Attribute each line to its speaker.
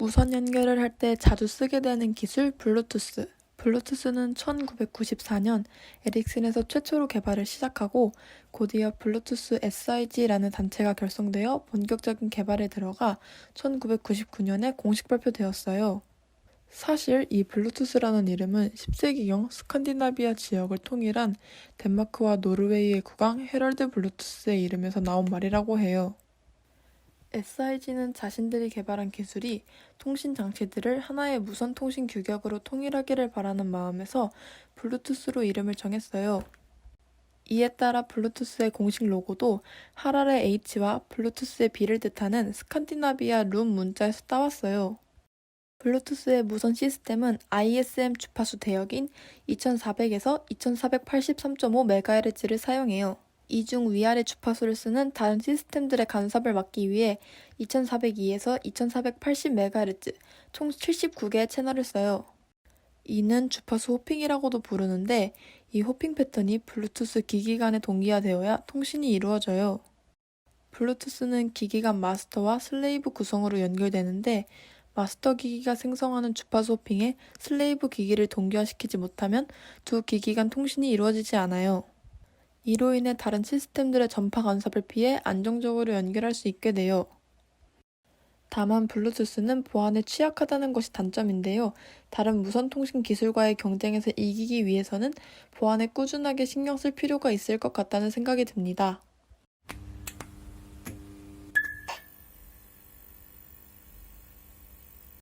Speaker 1: 무선 연결을 할 때 자주 쓰게 되는 기술 블루투스. 블루투스는 1994년 에릭슨에서 최초로 개발을 시작하고 곧이어 블루투스 SIG라는 단체가 결성되어 본격적인 개발에 들어가 1999년에 공식 발표되었어요. 사실 이 블루투스라는 이름은 10세기경 스칸디나비아 지역을 통일한 덴마크와 노르웨이의 국왕 헤럴드 블루투스의 이름에서 나온 말이라고 해요. SIG는 자신들이 개발한 기술이 통신 장치들을 하나의 무선 통신 규격으로 통일하기를 바라는 마음에서 블루투스로 이름을 정했어요. 이에 따라 블루투스의 공식 로고도 하랄의 H와 블루투스의 B를 뜻하는 스칸디나비아 룸 문자에서 따왔어요. 블루투스의 무선 시스템은 ISM 주파수 대역인 2400에서 2483.5MHz를 사용해요. 이중 위아래 주파수를 쓰는 다른 시스템들의 간섭을 막기 위해 2402에서 2480MHz 총 79개의 채널을 써요. 이는 주파수 호핑이라고도 부르는데 이 호핑 패턴이 블루투스 기기 간에 동기화되어야 통신이 이루어져요. 블루투스는 기기 간 마스터와 슬레이브 구성으로 연결되는데 마스터 기기가 생성하는 주파수 호핑에 슬레이브 기기를 동기화시키지 못하면 두 기기 간 통신이 이루어지지 않아요. 이로 인해 다른 시스템들의 전파 간섭을 피해 안정적으로 연결할 수 있게 돼요. 다만 블루투스는 보안에 취약하다는 것이 단점인데요. 다른 무선 통신 기술과의 경쟁에서 이기기 위해서는 보안에 꾸준하게 신경 쓸 필요가 있을 것 같다는 생각이 듭니다.